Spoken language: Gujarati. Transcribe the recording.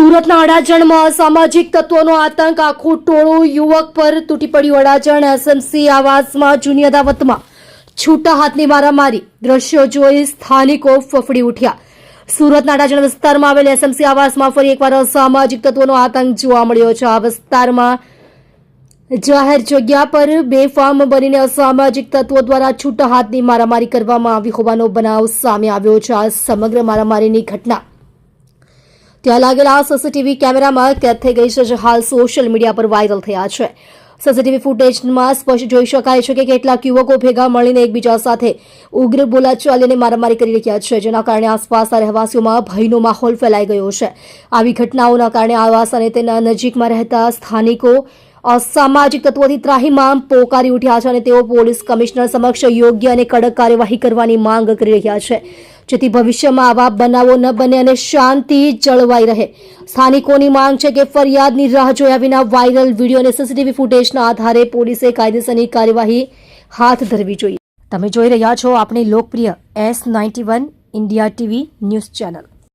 સુરતના અડાજણમાં અસામાજિક તત્વોનો આતંક. આખું ટોળું યુવક પર તૂટી પડ્યું અડાજણ. એસએમસી આવાસમાં જૂની અદાવતમાં છૂટા હાથની મારામારી. દ્રશ્યો જોઈ સ્થાનિકો ફફડી ઉઠ્યા. સુરતના અડાજણ વિસ્તારમાં આવેલ એસએમસી આવાસમાં ફરી એકવાર અસામાજિક તત્વોનો આતંક જોવા મળ્યો છે. આ વિસ્તારમાં જાહેર જગ્યા પર બેફામ બનીને અસામાજિક તત્વો દ્વારા છૂટા હાથની મારામારી કરવામાં આવી હોવાનો બનાવ સામે આવ્યો છે. આ સમગ્ર મારામારીની ઘટના ત્યાં લાગેલા સીસીટીવી કેમેરામાં કેદ થઈ ગઈ છે, જે હાલ સોશિયલ મીડિયા પર વાયરલ થયા છે. સીસીટીવી ફૂટેજમાં સ્પષ્ટ જોઈ શકાય છે કે કેટલાક યુવકો ભેગા મળીને એકબીજા સાથે ઉગ્ર બોલાચાલીને મારામારી કરી રહ્યા છે, જેના કારણે આસપાસના રહેવાસીઓમાં ભયનો માહોલ ફેલાઈ ગયો છે. આવી ઘટનાઓના કારણે આવાસ અને તેના નજીકમાં રહેતા સ્થાનિકો અસામાજિક તત્વોથી ત્રાહીમામ પોકારી ઉઠ્યા છે અને તેઓ પોલીસ કમિશનર સમક્ષ યોગ્ય અને કડક કાર્યવાહી કરવાની માંગ કરી રહ્યા છે. જેથી ભવિષ્યમાં આવા બનાવો ન બને અને શાંતિ જળવાઈ રહે. સ્થાનિકોની માંગ છે કે ફરિયાદની રાહ જોયા વિના વાયરલ વીડિયો અને સીસીટીવી ફૂટેજના આધારે પોલીસે કાયદેસરની કાર્યવાહી હાથ ધરવી જોઈએ. તમે જોઈ રહ્યા છો આપણી લોકપ્રિય S ninety one India TV news channel.